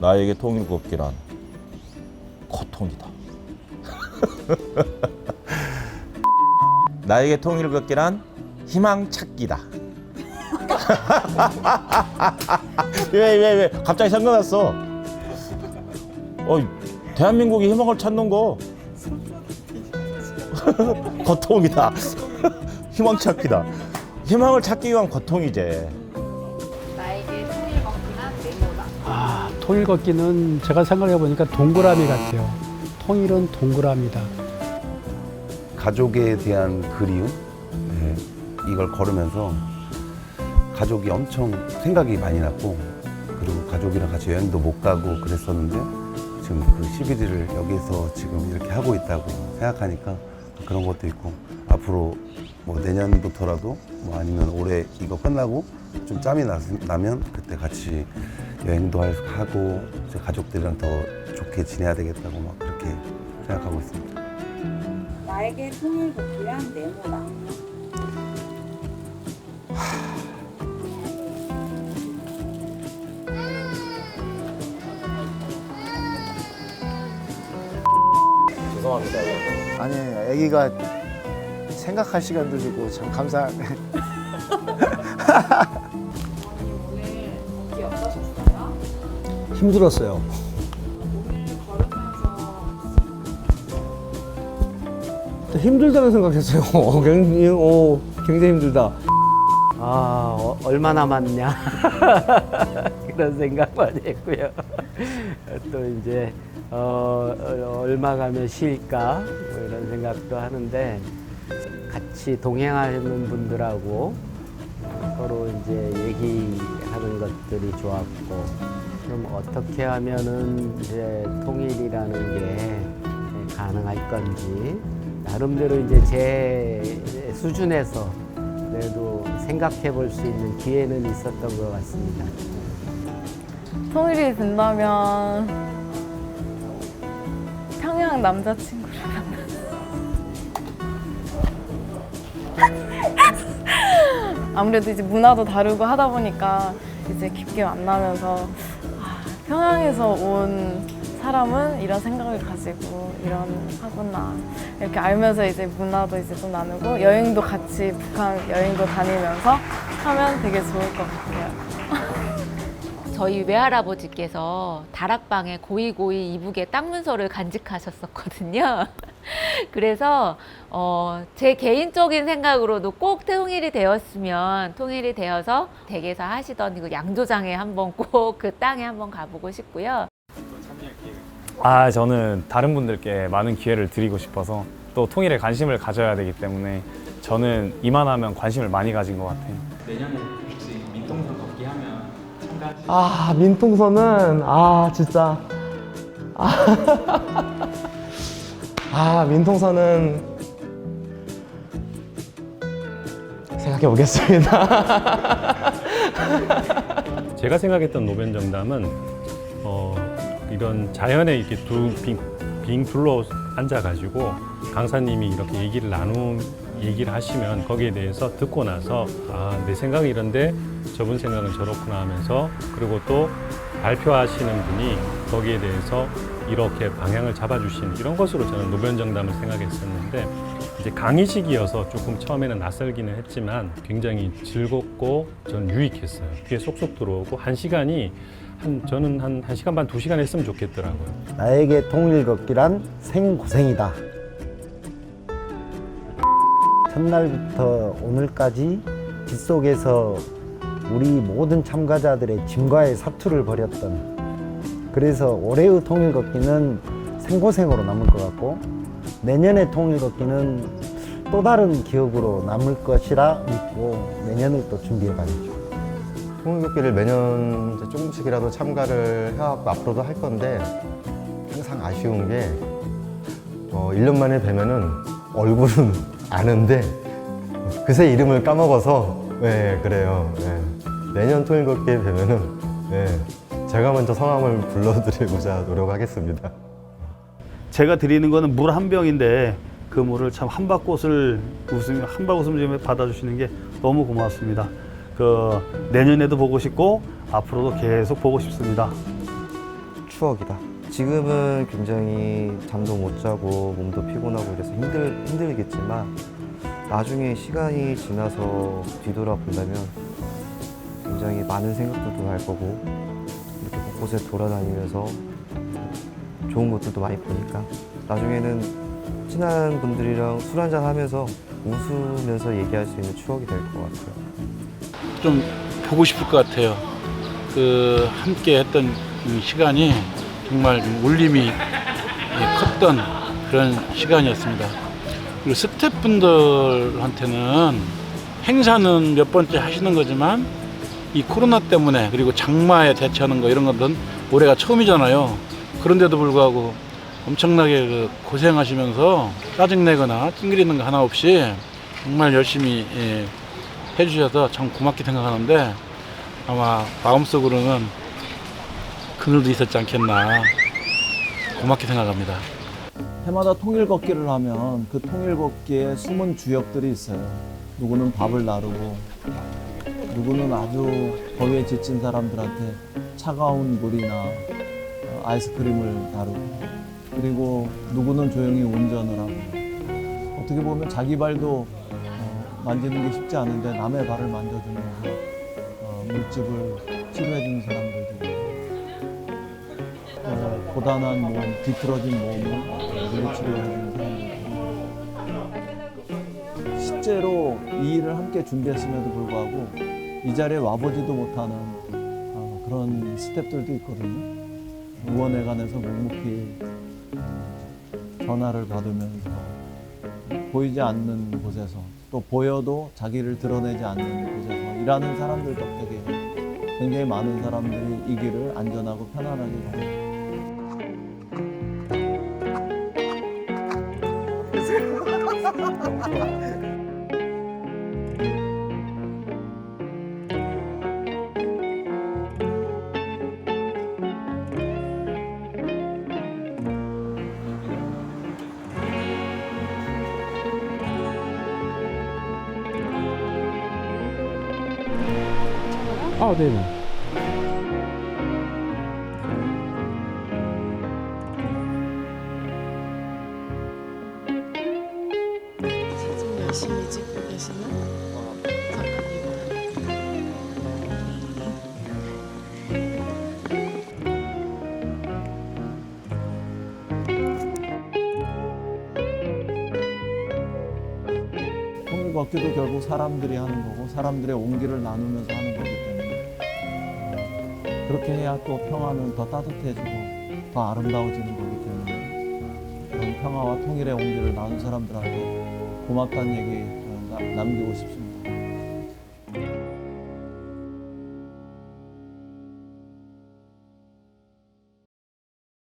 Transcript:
나에게 통일 걷기란 고통이다. 나에게 통일 걷기란 희망 찾기다. 왜 왜 왜 갑자기 생각났어? 어, 대한민국이 희망을 찾는 거 고통이다. 희망 찾기다. 희망을 찾기 위한 고통이지. 통일 걷기는 제가 생각해 보니까 동그라미 같아요. 통일은 동그라미다. 가족에 대한 그리움 네, 이걸 걸으면서 가족이 엄청 생각이 많이 났고 그리고 가족이랑 같이 여행도 못 가고 그랬었는데 지금 그 11일을 여기서 지금 이렇게 하고 있다고 생각하니까 그런 것도 있고 앞으로 뭐 내년부터라도 뭐 아니면 올해 이거 끝나고 좀 짬이 나, 나면 그때 같이 여행도 할- 하고 이제 가족들이랑 더 좋게 지내야 되겠다고 막 그렇게 생각하고 있습니다. 나에게 통일 걷기란 네모다. 아니 아기가 생각할 시간도 주고 참 감사하네. 힘들었어요. 힘들다는 생각했어요. 굉장히, 어, 굉장히 힘들다. 아, 어, 얼마 남았냐. 그런 생각 많이 했고요. 또 이제, 어, 어, 얼마 가면 쉴까. 뭐 이런 생각도 하는데, 같이 동행하는 분들하고 서로 이제 얘기하는 것들이 좋았고, 그럼 어떻게 하면은 이제 통일이라는 게 가능할 건지, 나름대로 이제 제 수준에서 그래도 생각해 볼 수 있는 기회는 있었던 것 같습니다. 통일이 된다면 평양 남자친구를. 아무래도 이제 문화도 다르고 하다 보니까 이제 깊게 만나면서 아, 평양에서 온 사람은 이런 생각을 가지고 이런 하구나 이렇게 알면서 이제 문화도 이제 좀 나누고 여행도 같이 북한 여행도 다니면서 하면 되게 좋을 것 같아요. 저희 외할아버지께서 다락방에 고이고이 이북의 땅 문서를 간직하셨었거든요. 그래서 어, 제 개인적인 생각으로도 꼭 통일이 되었으면 통일이 되어서 댁에서 하시던 그 양조장에 한번 꼭 그 땅에 한번 가보고 싶고요. 아, 저는 다른 분들께 많은 기회를 드리고 싶어서 또 통일에 관심을 가져야 되기 때문에 저는 이만하면 관심을 많이 가진 것 같아요. 아, 민통선은, 아, 진짜. 아, 아 민통선은 생각해 보겠습니다. 제가 생각했던 노변 정담은 어, 이런 자연에 이렇게 두, 빙, 빙 둘러 앉아가지고 강사님이 이렇게 얘기를 나누 얘기를 하시면 거기에 대해서 듣고 나서 아, 내 생각은 이런데 저분 생각은 저렇구나 하면서 그리고 또 발표하시는 분이 거기에 대해서 이렇게 방향을 잡아주시는 이런 것으로 저는 노변 정담을 생각했었는데 이제 강의식이어서 조금 처음에는 낯설기는 했지만 굉장히 즐겁고 전 유익했어요. 귀에 쏙쏙 들어오고 한 시간이 한 저는 한, 한 시간 반, 두 시간 했으면 좋겠더라고요. 나에게 통일 걷기란 생고생이다. 첫날부터 오늘까지 빗속에서 우리 모든 참가자들의 짐과의 사투를 벌였던 그래서 올해의 통일 걷기는 생고생으로 남을 것 같고 내년의 통일 걷기는 또 다른 기억으로 남을 것이라 믿고 내년을 또 준비해 가야죠. 통일교기를 매년 이제 조금씩이라도 참가를 해왔고 앞으로도 할 건데 항상 아쉬운 게 어, 1년 만에 뵈면은 얼굴은 아는데 그새 이름을 까먹어서 네, 그래요. 네. 내년 통일교기에 뵈면은 네, 제가 먼저 성함을 불러드리고자 노력하겠습니다. 제가 드리는 거는 물 한 병인데 그 물을 참 한바꽃을 웃으며 한바 웃음 받아주시는 게 너무 고맙습니다. 그 내년에도 보고 싶고 앞으로도 계속 보고 싶습니다. 추억이다. 지금은 굉장히 잠도 못 자고 몸도 피곤하고 이래서 힘들, 힘들겠지만 나중에 시간이 지나서 뒤돌아본다면 굉장히 많은 생각들도 날 거고 이렇게 곳곳에 돌아다니면서 좋은 것들도 많이 보니까 나중에는 친한 분들이랑 술 한잔 하면서 웃으면서 얘기할 수 있는 추억이 될 것 같아요. 좀 보고 싶을 것 같아요. 그 함께 했던 이 시간이 정말 좀 울림이 예, 컸던 그런 시간이었습니다. 그리고 스태프분들한테는 행사는 몇 번째 하시는 거지만 이 코로나 때문에 그리고 장마에 대처하는 거 이런 것들은 올해가 처음이잖아요. 그런데도 불구하고 엄청나게 그 고생하시면서 짜증내거나 찡그리는 거 하나 없이 정말 열심히 예, 해주셔서 참 고맙게 생각하는데 아마 마음속으로는 그늘도 있었지 않겠나 고맙게 생각합니다. 해마다 통일 걷기를 하면 그 통일 걷기에 숨은 주역들이 있어요. 누구는 밥을 나르고, 누구는 아주 더위에 지친 사람들한테 차가운 물이나 어, 아이스크림을 다루고, 그리고 누구는 조용히 운전을 하고, 어떻게 보면 자기 발도 어, 만지는 게 쉽지 않은데 남의 발을 만져주면서 어, 물집을 치료해주는 사람들도 있고, 어, 고단한 몸, 비틀어진 몸을 물리치료해주는 사람들도 있고, 실제로 이 일을 함께 준비했음에도 불구하고 이 자리에 와보지도 못하는 어, 그런 스탭들도 있거든요. 의원회관에서 묵묵히 어, 전화를 받으면서 보이지 않는 곳에서 또 보여도 자기를 드러내지 않는 곳에서 일하는 사람들 덕택에 굉장히 많은 사람들이 이 길을 안전하고 편안하게 가요. 아, 네네. 사진 열심히 찍고 계시는 작가입니다. 통일 걷기도 결국 사람들이 하는 거고 사람들의 온기를 나누면서 하는 어, 그렇게 해야 또 평화는 더 따뜻해지고 더 아름다워지는 거기 때문에 그런 평화와 통일의 온기를 나눈 사람들한테 고맙다는 얘기 남기고 싶습니다.